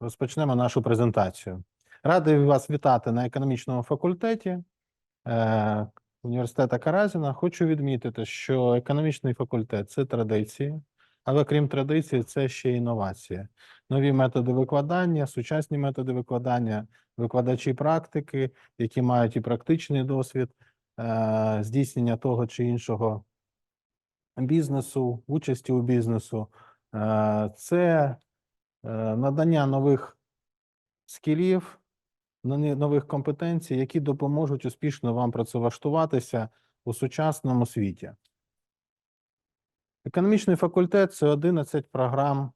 розпочнемо нашу презентацію. Радий вас вітати на економічному факультеті е, університету Каразіна. Хочу відмітити, що економічний факультет це традиції, але крім традицій, це ще інновації. Нові методи викладання, сучасні методи викладання, викладачі практики, які мають і практичний досвід е, здійснення того чи іншого бізнесу, участі у бізнесу. Е, Це надання нових скілів, нових компетенцій, які допоможуть успішно вам працевлаштуватися у сучасному світі. Економічний факультет це 11 програм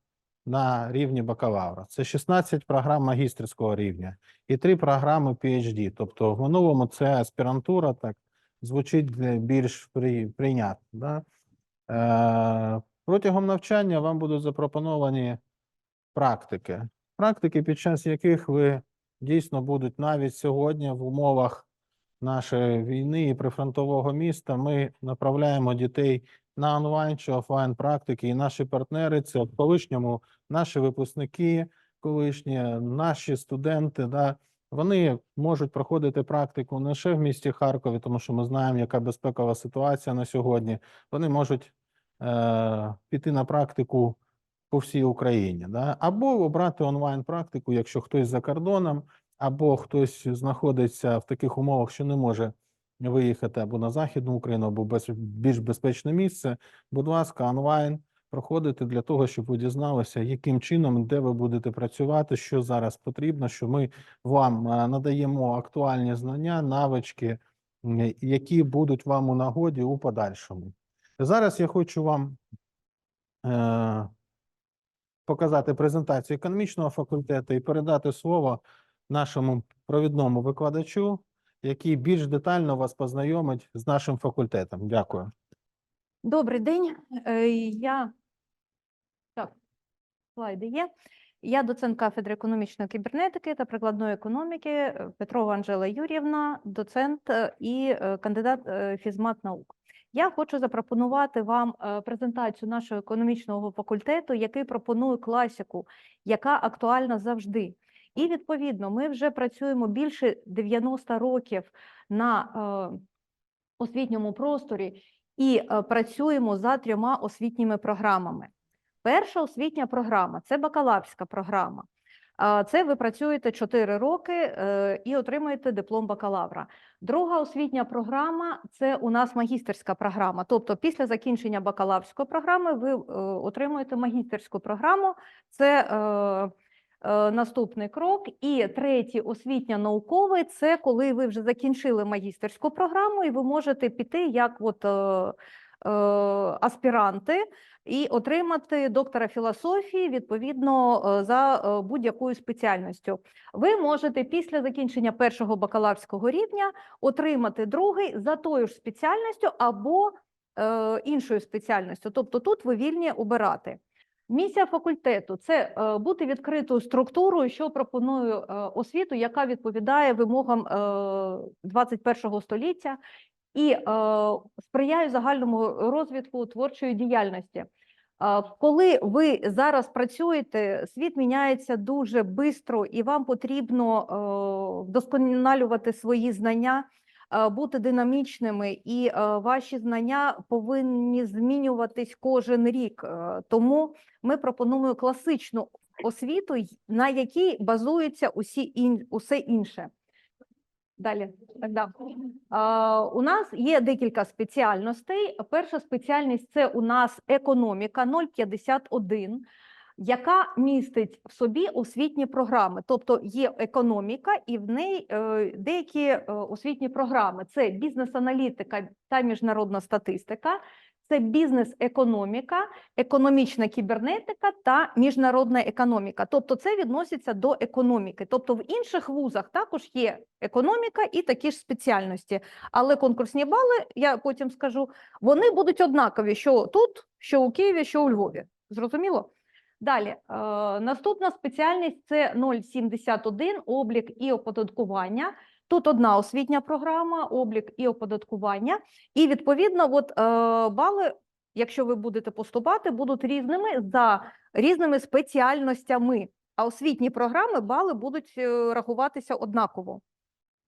на рівні бакалавра, це 16 програм магістерського рівня і 3 програми PhD. Тобто в минулому це аспірантура, так звучить більш при, прийнятно. Да? Е, протягом навчання вам будуть запропоновані практики. Практики, під час яких ви дійсно будуть навіть сьогодні в умовах нашої війни і прифронтового міста. Ми направляємо дітей на онлайн чи офлайн практики, і наші партнери це в колишньому наші випускники, колишні наші студенти. Да, вони можуть проходити практику не лише в місті Харкові, тому що ми знаємо, яка безпекова ситуація на сьогодні. Вони можуть е, піти на практику по всій Україні, да? або обрати онлайн практику, якщо хтось за кордоном, або хтось знаходиться в таких умовах, що не може виїхати або на Західну Україну, або без, більш безпечне місце. Будь ласка, онлайн проходите для того, щоб ви дізналися, яким чином, де ви будете працювати, що зараз потрібно, що ми вам е, надаємо актуальні знання, навички, які будуть вам у нагоді у подальшому. Зараз я хочу вам е, показати презентацію економічного факультету і передати слово нашому провідному викладачу, який більш детально вас познайомить з нашим факультетом. Дякую. Добрий день. Е, Я так, слайди є. Я доцент кафедри економічної кібернетики та прикладної економіки е, Петрова Анжела Юрівна, доцент е, і кандидат фізмат наук. Я хочу запропонувати вам е, презентацію нашого економічного факультету, який пропонує класику, яка актуальна завжди. І відповідно, ми вже працюємо більше 90 років на е, освітньому просторі і е, працюємо за трьома освітніми програмами. Перша освітня програма це бакалаврська програма. Це ви працюєте 4 роки е, і отримуєте диплом бакалавра. Друга освітня програма це у нас магістерська програма. Тобто, після закінчення бакалаврської програми ви е, отримуєте магістерську програму. Це е, наступний крок. І третій освітньо-науковий це коли ви вже закінчили магістерську програму, і ви можете піти як от, аспіранти і отримати доктора філософії відповідно е, за е, будь-якою спеціальністю. Ви можете після закінчення першого бакалаврського рівня отримати другий за тою ж спеціальністю або е, іншою спеціальністю. Тобто тут ви вільні обирати. Місія факультету це е, бути відкритою структурою, що пропонує е, освіту, яка відповідає вимогам е, 21 століття і е, сприяє загальному розвитку творчої діяльності. Е, Коли ви зараз працюєте, світ міняється дуже швидко, і вам потрібно е, вдосконалювати свої знання, бути динамічними, і ваші знання повинні змінюватись кожен рік. Тому ми пропонуємо класичну освіту, на якій базується усі ін, усе інше. Далі. Да. А, у нас є декілька спеціальностей. Перша спеціальність це у нас економіка 051, яка містить в собі освітні програми. Тобто є економіка, і в неї е, деякі е, освітні програми: це бізнес-аналітика та міжнародна статистика, це бізнес-економіка, економічна кібернетика та міжнародна економіка. Тобто, це відноситься до економіки. Тобто, в інших вузах також є економіка і такі ж спеціальності. Але конкурсні бали, я потім скажу, вони будуть однакові, що тут, що у Києві, що у Львові. Зрозуміло? Далі, е, наступна спеціальність це 071 облік і оподаткування. Тут одна освітня програма, облік і оподаткування. І відповідно, от, е, бали, якщо ви будете поступати, будуть різними за різними спеціальностями. а освітні програми бали будуть е, рахуватися однаково.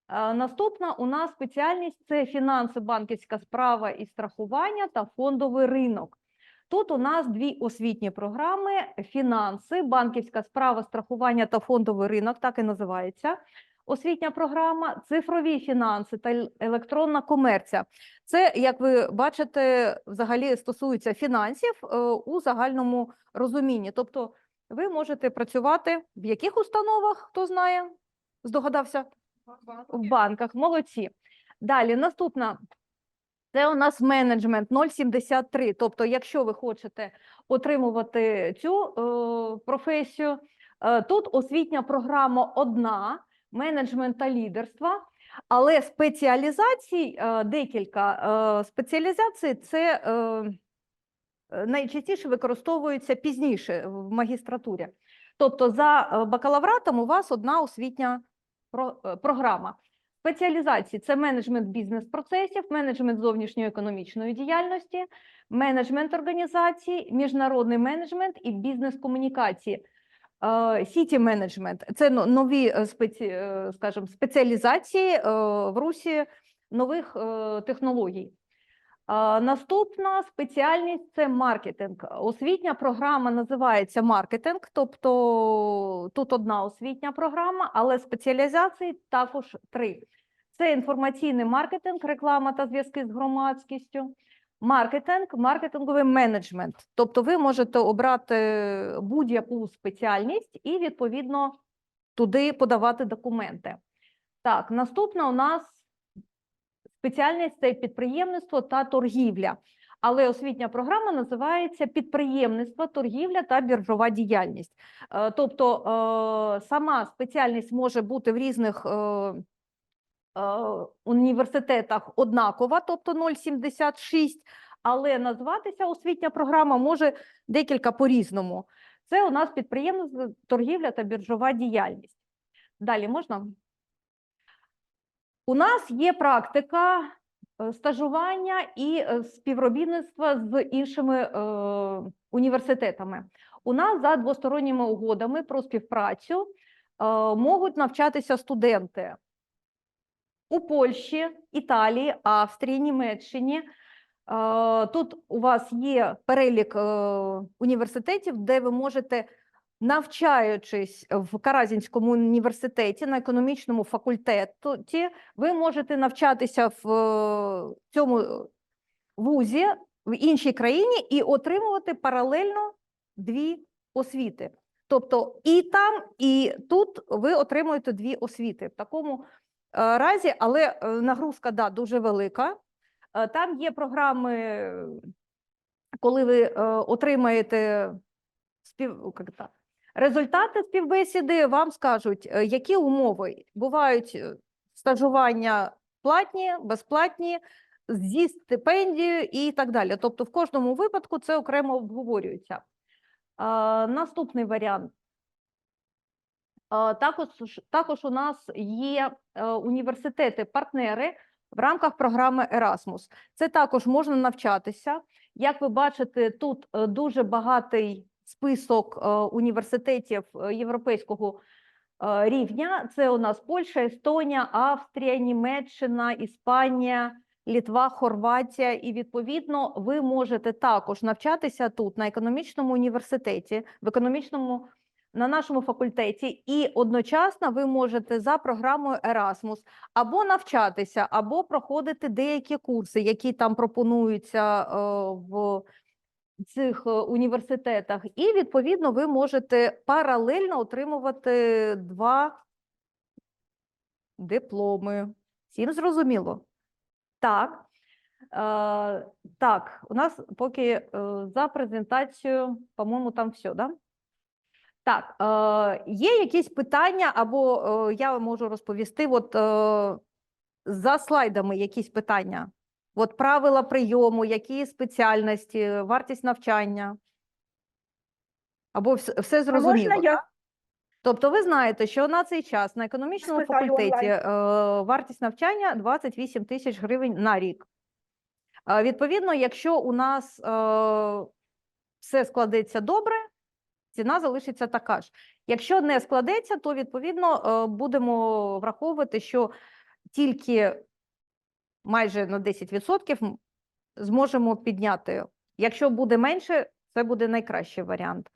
Е, Наступна у нас спеціальність це фінанси, банківська справа і страхування та фондовий ринок. Тут у нас дві освітні програми: фінанси, банківська справа, страхування та фондовий ринок, так і називається. Освітня програма, цифрові фінанси та електронна комерція. Це, як ви бачите, взагалі стосується фінансів е, у загальному розумінні. Тобто, ви можете працювати в яких установах, хто знає, здогадався? В банках, молодці. Далі, наступна. Це у нас менеджмент 073. Тобто, якщо ви хочете отримувати цю е, професію, е, тут освітня програма одна менеджмент та лідерства, але спеціалізацій е, декілька. Е, спеціалізацій це е, найчастіше використовуються пізніше в магістратурі. Тобто, за бакалавратом у вас одна освітня програма. Спеціалізації це менеджмент бізнес-процесів, менеджмент зовнішньої економічної діяльності, менеджмент організацій, міжнародний менеджмент і бізнес-комунікації. Сіті менеджмент це нові е, спеці, е, скажімо, спеціалізації е, в русі нових е, технологій. Наступна спеціальність це маркетинг. Освітня програма називається маркетинг, тобто тут одна освітня програма, але спеціалізацій також три. Це інформаційний маркетинг, реклама та зв'язки з громадськістю, маркетинг, маркетинговий менеджмент. Тобто ви можете обрати будь-яку спеціальність і відповідно туди подавати документи. Так, наступна у нас спеціальність це підприємництво та торгівля. Але освітня програма називається підприємництво, торгівля та біржова діяльність. Е, Тобто е, сама спеціальність може бути в різних е, університетах однакова, тобто 0,76, але назватися освітня програма може декілька по-різному. Це у нас підприємництво, торгівля та біржова діяльність. Далі можна? У нас є практика е, стажування і е, співробітництва з іншими е, університетами. У нас за двосторонніми угодами про співпрацю е, можуть навчатися студенти у Польщі, Італії, Австрії, Німеччині. Е, Тут у вас є перелік е, університетів, де ви можете навчаючись в Каразінському університеті на економічному факультеті, ви можете навчатися в е, цьому вузі в іншій країні і отримувати паралельно дві освіти. Тобто і там, і тут ви отримуєте дві освіти. В такому разі, але е, нагрузка да, дуже велика. Е, Там є програми, е, коли ви е, отримаєте спів... результати співбесіди, вам скажуть, е, які умови бувають е, стажування платні, безплатні, зі стипендією і так далі. Тобто, в кожному випадку це окремо обговорюється. Наступний варіант. А, також, також у нас є е, університети-партнери в рамках програми Erasmus. Це також можна навчатися. Як ви бачите, тут е, дуже багатий список е, університетів е, європейського е, рівня. Це у нас Польща, Естонія, Австрія, Німеччина, Іспанія, Літва, Хорватія. І відповідно ви можете також навчатися тут на економічному університеті, в економічному на нашому факультеті, і одночасно ви можете за програмою Erasmus або навчатися, або проходити деякі курси, які там пропонуються е, в цих е, університетах, і відповідно ви можете паралельно отримувати два дипломи. Всім зрозуміло? Так. Е, так, у нас поки е, за презентацію, по-моєму, там все, да? Так, е, є якісь питання, або е, я можу розповісти, от е, за слайдами якісь питання. От правила прийому, які спеціальності, вартість навчання. Або все, все А зрозуміло. можна я? Тобто ви знаєте, що на цей час на економічному Спитаю факультеті е, вартість навчання 28 тисяч гривень на рік. Е, Відповідно, якщо у нас е, все складеться добре, ціна залишиться така ж. Якщо не складеться, то відповідно е, будемо враховувати, що тільки майже на 10% зможемо підняти. Якщо буде менше, це буде найкращий варіант.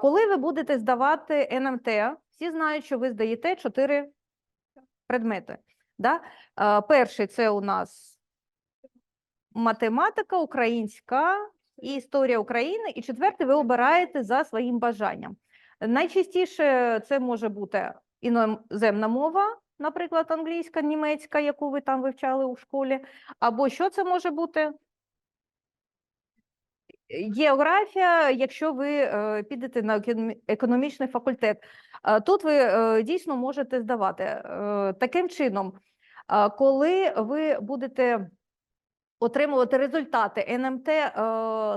Коли ви будете здавати НМТ, всі знають, що ви здаєте 4 предмети. Да? Перший це у нас математика, українська і історія України. І четвертий ви обираєте за своїм бажанням. Найчастіше це може бути іноземна мова, наприклад, англійська, німецька, яку ви там вивчали у школі. Або що це може бути? Географія, якщо ви е, підете на економічний факультет, Е, тут ви е, дійсно можете здавати. Таким чином, коли ви будете отримувати результати НМТ, е,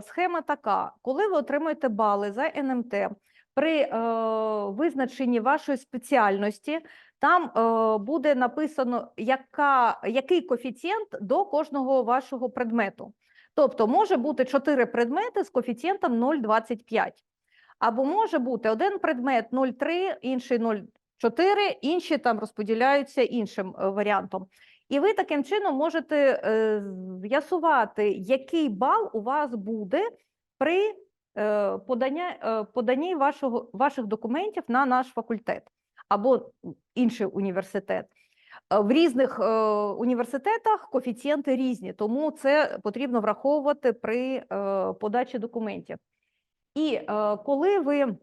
схема така: коли ви отримуєте бали за НМТ при е, визначенні вашої спеціальності, там е, буде написано, яка, який коефіцієнт до кожного вашого предмету. Тобто може бути 4 предмети з коефіцієнтом 0,25. Або може бути один предмет 0,3, інший 0,4, інші там розподіляються іншим варіантом. І ви таким чином можете е, з'ясувати, який бал у вас буде при е, е, поданні вашого, ваших документів на наш факультет або інший університет. В різних університетах коефіцієнти різні, тому це потрібно враховувати при подачі документів. І коли ви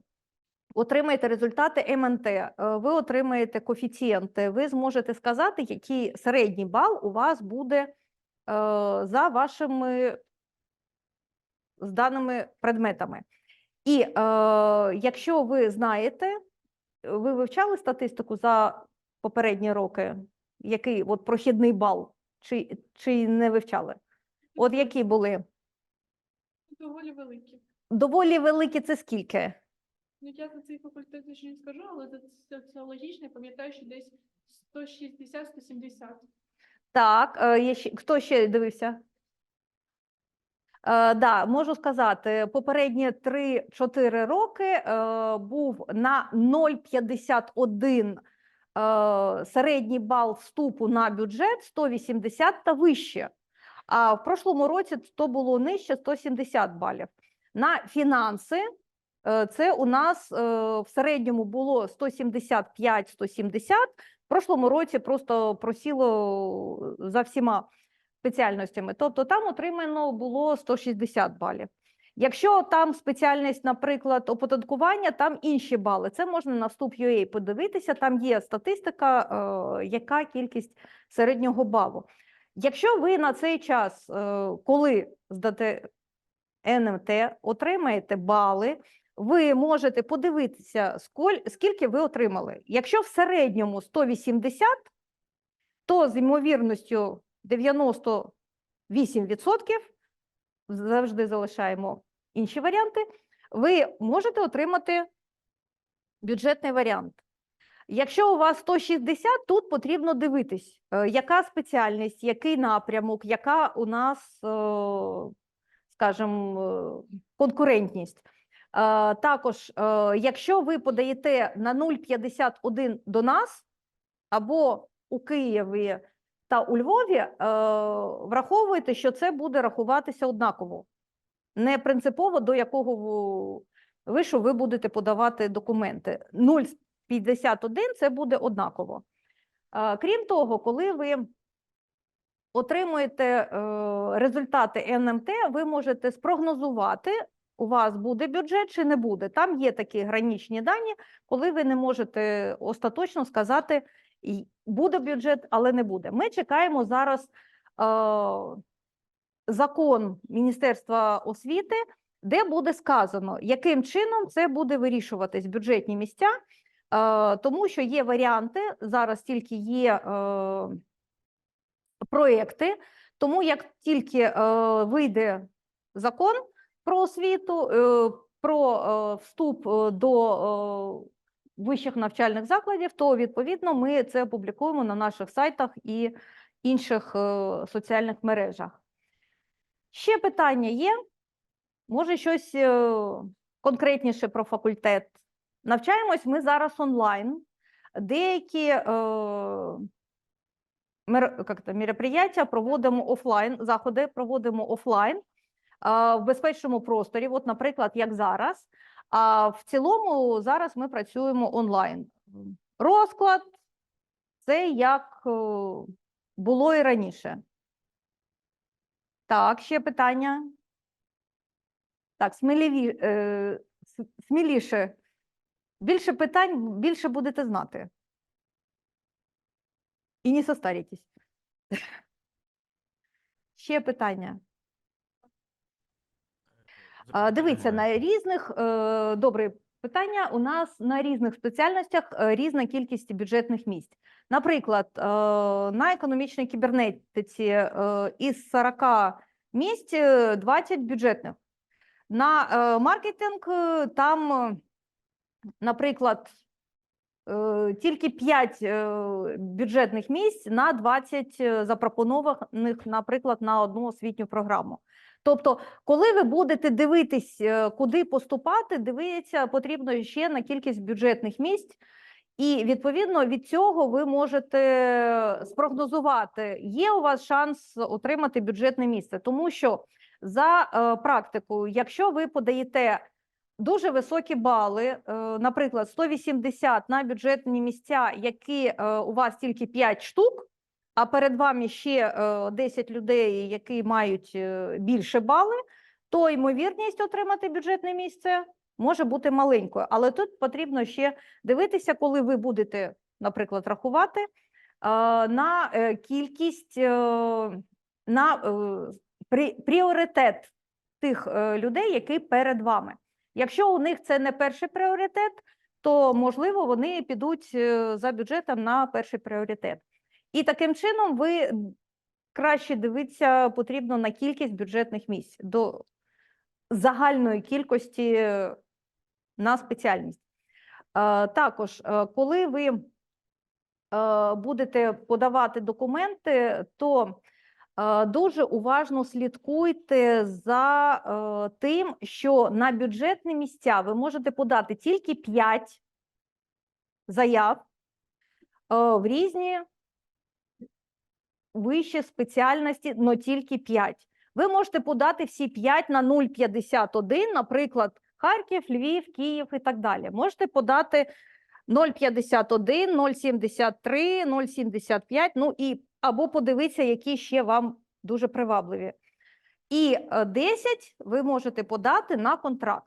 отримаєте результати МНТ, е, ви отримаєте коефіцієнти, ви зможете сказати, який середній бал у вас буде е, за вашими зданими предметами. І е, якщо ви знаєте, ви вивчали статистику за попередні роки, який от прохідний бал, чи, чи не вивчали? От які були? Доволі великі. Доволі великі це скільки? Ну, я за цей факультет ще не скажу, але за соціологічний пам'ятаю, що десь 160-170. Так, е, є ще, хто ще дивився? Е, да, можу сказати, попередні 3-4 роки е, був на 0,51 е, середній бал вступу на бюджет 180 та вище. А в прошлому році то було нижче 170 балів. На фінанси це у нас е, в середньому було 175-170, в прошлому році просто просіло за всіма спеціальностями. Тобто там отримано було 160 балів. Якщо там спеціальність, наприклад, оподаткування, там інші бали. Це можна на вступ.ua подивитися. Там є статистика, е, яка кількість середнього балу. Якщо ви на цей час, е, коли здате НМТ, отримаєте бали, ви можете подивитися, скільки ви отримали. Якщо в середньому 180, то з ймовірністю 98% завжди залишаємо інші варіанти, ви можете отримати бюджетний варіант. Якщо у вас 160, тут потрібно дивитись, е, яка спеціальність, який напрямок, яка у нас, скажімо, конкурентність. Е, Також, е, якщо ви подаєте на 0,51 до нас або у Києві та у Львові, е, враховуйте, що це буде рахуватися однаково. Не принципово до якого вишу ви будете подавати документи. 0,51 це буде однаково. Крім того, коли ви отримуєте результати НМТ, ви можете спрогнозувати, у вас буде бюджет чи не буде. Там є такі граничні дані, коли ви не можете остаточно сказати, буде бюджет, але не буде. Ми чекаємо зараз е, закон Міністерства освіти, де буде сказано, яким чином це буде вирішуватись бюджетні місця, е, тому що є варіанти, зараз тільки є е, проекти, тому як тільки е, вийде закон про освіту, е, про е, вступ е, до вищих навчальних закладів, то відповідно ми це опублікуємо на наших сайтах і інших соціальних мережах. Ще питання є? Може, щось конкретніше про факультет. Навчаємось ми зараз онлайн. Деякі е, мероприятия проводимо офлайн, заходи проводимо офлайн в безпечному просторі. От, наприклад, як зараз. А в цілому зараз ми працюємо онлайн. Розклад це як е, було і раніше. Так, ще питання. Так, сміливі, е, сміліше. Більше питань, більше будете знати. І не состаритесь. Ще питання. Дивіться, на різних е, добре питання. У нас на різних спеціальностях е, різна кількість бюджетних місць. Наприклад, е, на економічній кібернетиці із 40 місць е, 20 бюджетних. На маркетинг там, наприклад, тільки 5 е, бюджетних місць на 20 е, запропонованих, наприклад, на одну освітню програму. Тобто, коли ви будете дивитись, е, куди поступати, дивитися потрібно ще на кількість бюджетних місць, і відповідно від цього ви можете спрогнозувати, є у вас шанс отримати бюджетне місце, тому що за е, практикою, якщо ви подаєте дуже високі бали, е, наприклад, 180 на бюджетні місця, які е, у вас тільки 5 штук, а перед вами ще е, 10 людей, які мають е, більше бали, то ймовірність отримати бюджетне місце може бути маленькою. Але тут потрібно ще дивитися, коли ви будете, наприклад, рахувати е, на е, кількість е, на е, пріоритет тих е, людей, які перед вами. Якщо у них це не перший пріоритет, то можливо вони підуть е, за бюджетом на перший пріоритет. І таким чином ви краще дивитися потрібно на кількість бюджетних місць до загальної кількості на спеціальність. Е, Також, е, коли ви е, будете подавати документи, то дуже уважно слідкуйте за тим, що на бюджетні місця ви можете подати тільки 5 заяв в різні вищі спеціальності, але тільки 5. Ви можете подати всі 5 на 0,51, наприклад, Харків, Львів, Київ і так далі. Можете подати 0,51, 0,73, 0,75, ну і або подивитися, які ще вам дуже привабливі. І е, 10 ви можете подати на контракт.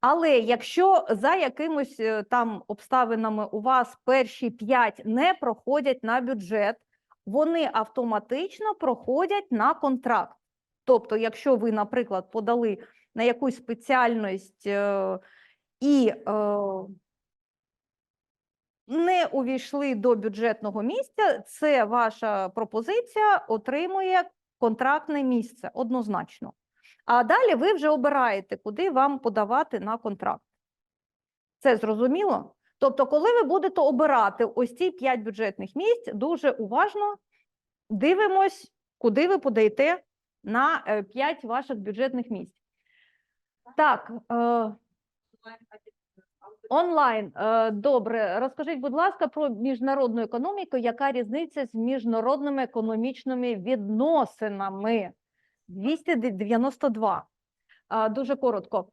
Але якщо за якимось е, там обставинами у вас перші 5 не проходять на бюджет, вони автоматично проходять на контракт. Тобто, якщо ви, наприклад, подали на якусь спеціальність е, і е, не увійшли до бюджетного місця, це ваша пропозиція отримує контрактне місце однозначно. А далі ви вже обираєте, куди вам подавати на контракт. Це зрозуміло? Тобто, коли ви будете обирати ось ці 5 бюджетних місць, дуже уважно дивимось, куди ви подаєте на 5 ваших бюджетних місць. Так, е, онлайн. Е, добре, розкажіть, будь ласка, про міжнародну економіку. Яка різниця з міжнародними економічними відносинами? 292. А, Дуже коротко.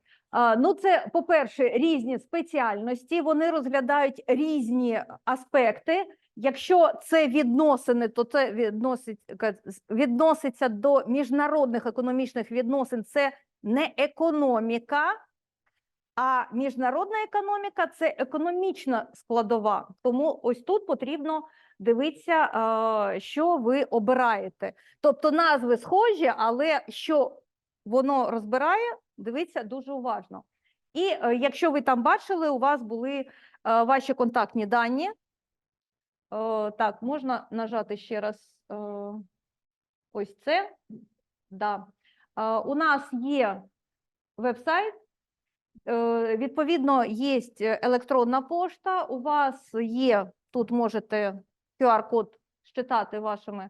Ну, це, по-перше, різні спеціальності, вони розглядають різні аспекти. Якщо це відносини, то це відносить, відноситься до міжнародних економічних відносин. Це не економіка, а міжнародна економіка це економічна складова. Тому ось тут потрібно дивитися, що ви обираєте. Тобто назви схожі, але що воно розбирає, дивіться дуже уважно. І е, якщо ви там бачили, у вас були е, ваші контактні дані. Е, так, можна нажати ще раз ось це. Да. У нас є веб-сайт. Відповідно, є електронна пошта. У вас є тут можете QR-код считати вашими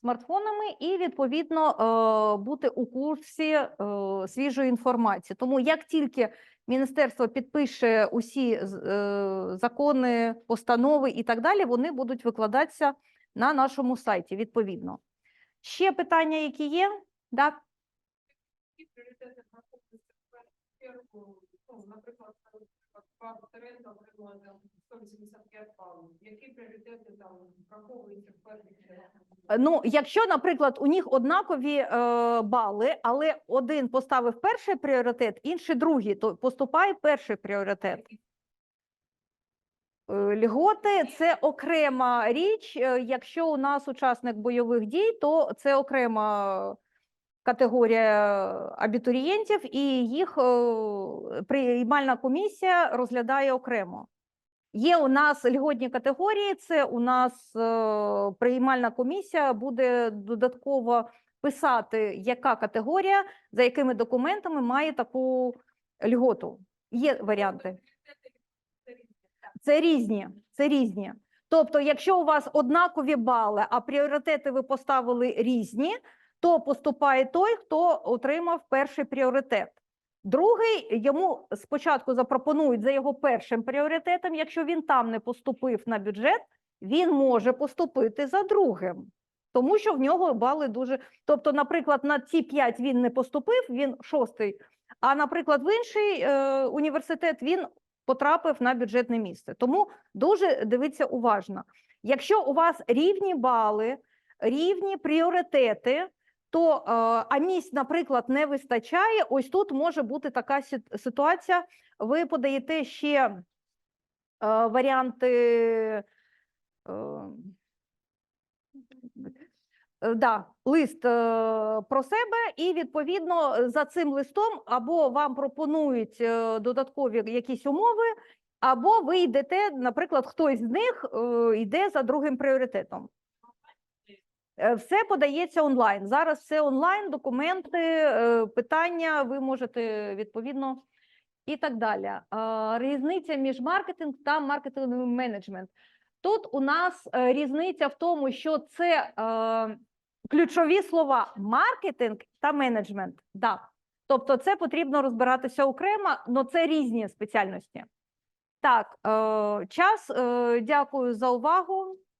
смартфонами і відповідно е, бути у курсі е, свіжої інформації. Тому як тільки міністерство підпише усі е, закони, постанови і так далі, вони будуть викладатися на нашому сайті відповідно. Ще питання, які є? Так? Чергу, ну, наприклад, пару Тереза отримала 185 балів. Які пріоритети там враховуються в першу? Е, Ну, якщо, наприклад, у них однакові е, бали, але один поставив перший пріоритет, інший другий, то поступає перший пріоритет. Е, Льготи це окрема річ. Е, Якщо у нас учасник бойових дій, то це окрема категорія абітурієнтів, і їх е, приймальна комісія розглядає окремо. Є у нас льготні категорії. Це у нас е, приймальна комісія буде додатково писати, яка категорія, за якими документами має таку льготу. Є варіанти. Це різні. Це різні. Тобто, якщо у вас однакові бали, а пріоритети ви поставили різні, то поступає той, хто отримав перший пріоритет. Другий йому спочатку запропонують за його першим пріоритетом. Якщо він там не поступив на бюджет, він може поступити за другим, тому що в нього бали дуже. Тобто, наприклад, на ці 5 він не поступив, він шостий. А, наприклад, в інший е, університет він потрапив на бюджетне місце. Тому дуже дивіться уважно. Якщо у вас рівні бали, рівні пріоритети, то а місць, наприклад, не вистачає. Ось тут може бути така сит- ситуація. Ви подаєте ще варіанти. Е, да, лист е, про себе, і відповідно за цим листом або вам пропонують е, додаткові якісь умови, або ви йдете, наприклад, хтось з них йде за другим пріоритетом. Е, Все подається онлайн. Зараз все онлайн, документи, е, питання ви можете відповідно і так далі. Різниця між маркетинг та маркетинговим менеджмент. Тут у нас е, різниця в тому, що це ключові слова маркетинг та менеджмент. Да. Тобто, це потрібно розбиратися окремо, але це різні спеціальності. Так, час. Дякую за увагу.